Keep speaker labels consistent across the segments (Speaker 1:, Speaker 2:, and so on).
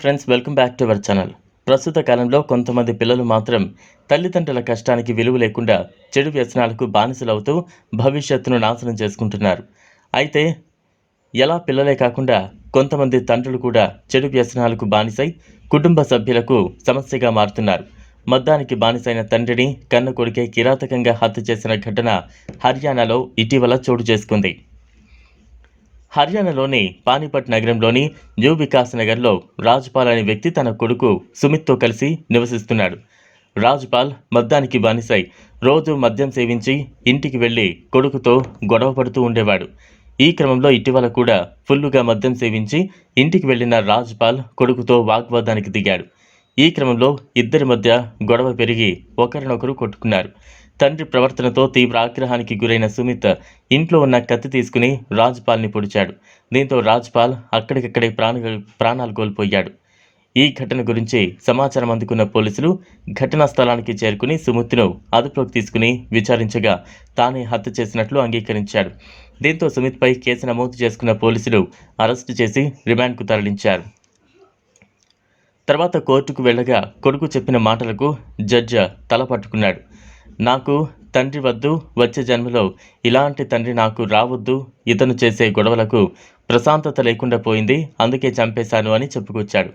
Speaker 1: Friends welcome back to our channel. ప్రస్తుత కాలంలో కొంతమంది పిల్లలు మాత్రం తల్లిదండ్రుల కష్టానికి విలువ లేకుండా చెడు వ్యసనాలకు బానిసలవుతూ భవిష్యత్తును నాశనం చేసుకుంటున్నారు. అయితే ఎలా పిల్లలే కాకుండా కొంతమంది తండ్రులు కూడా చెడు వ్యసనాలకు బానిసై కుటుంబ సభ్యులకు సమస్యగా మారుతున్నారు. మద్దానికి బానిసైన తండ్రిని కన్న కొడుకే కిరాతకంగా హత్య చేసిన ఘటన హర్యానాలో ఇటీవల చోటు చేసుకుంది. హర్యానాలోని పానీపట్ నగరంలోని న్యూ వికాస్ నగర్లో రాజ్పాల్ అనే వ్యక్తి తన కొడుకు సుమిత్తో కలిసి నివసిస్తున్నాడు. రాజ్పాల్ మద్యానికి బానిసై రోజు మద్యం సేవించి ఇంటికి వెళ్ళి కొడుకుతో గొడవ పడుతూ ఉండేవాడు. ఈ క్రమంలో ఇటీవల కూడా ఫుల్లుగా మద్యం సేవించి ఇంటికి వెళ్ళిన రాజ్పాల్ కొడుకుతో వాగ్వాదానికి దిగాడు. ఈ క్రమంలో ఇద్దరి మధ్య గొడవ పెరిగి ఒకరినొకరు కొట్టుకున్నారు. తండ్రి ప్రవర్తనతో తీవ్ర ఆగ్రహానికి గురైన సుమిత్ ఇంట్లో ఉన్న కత్తి తీసుకుని రాజ్పాల్ని పొడిచాడు. దీంతో రాజ్పాల్ అక్కడికక్కడే ప్రాణ ప్రాణాలు కోల్పోయాడు. ఈ ఘటన గురించి సమాచారం అందుకున్న పోలీసులు ఘటనా స్థలానికి చేరుకుని సుమిత్ను అదుపులోకి తీసుకుని విచారించగా తానే హత్య చేసినట్లు అంగీకరించాడు. దీంతో సుమిత్పై కేసు నమోదు చేసుకున్న పోలీసులు అరెస్టు చేసి రిమాండ్కు తరలించారు. తర్వాత కోర్టుకు వెళ్ళగా కొడుకు చెప్పిన మాటలకు జడ్జి తల పట్టుకున్నాడు నాకు తండ్రి వద్దు వచ్చే జన్మలో ఇలాంటి తండ్రి నాకు రావద్దు ఇతను చేసే గొడవలకు ప్రశాంతత లేకుండా పోయింది అందుకే చంపేశాను అని చెప్పుకొచ్చాడు.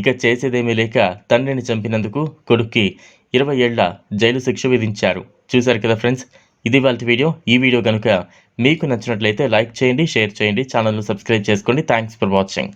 Speaker 1: ఇక చేసేదేమీ లేక తండ్రిని చంపినందుకు కొడుక్కి ఇరవై ఏళ్ళ జైలు శిక్ష విధించారు. చూశారు కదా ఫ్రెండ్స్? ఇది వాళ్ళ వీడియో. ఈ వీడియో కనుక మీకు నచ్చినట్లయితే లైక్ చేయండి షేర్ చేయండి ఛానల్ను సబ్స్క్రైబ్ చేసుకోండి. Thanks for watching.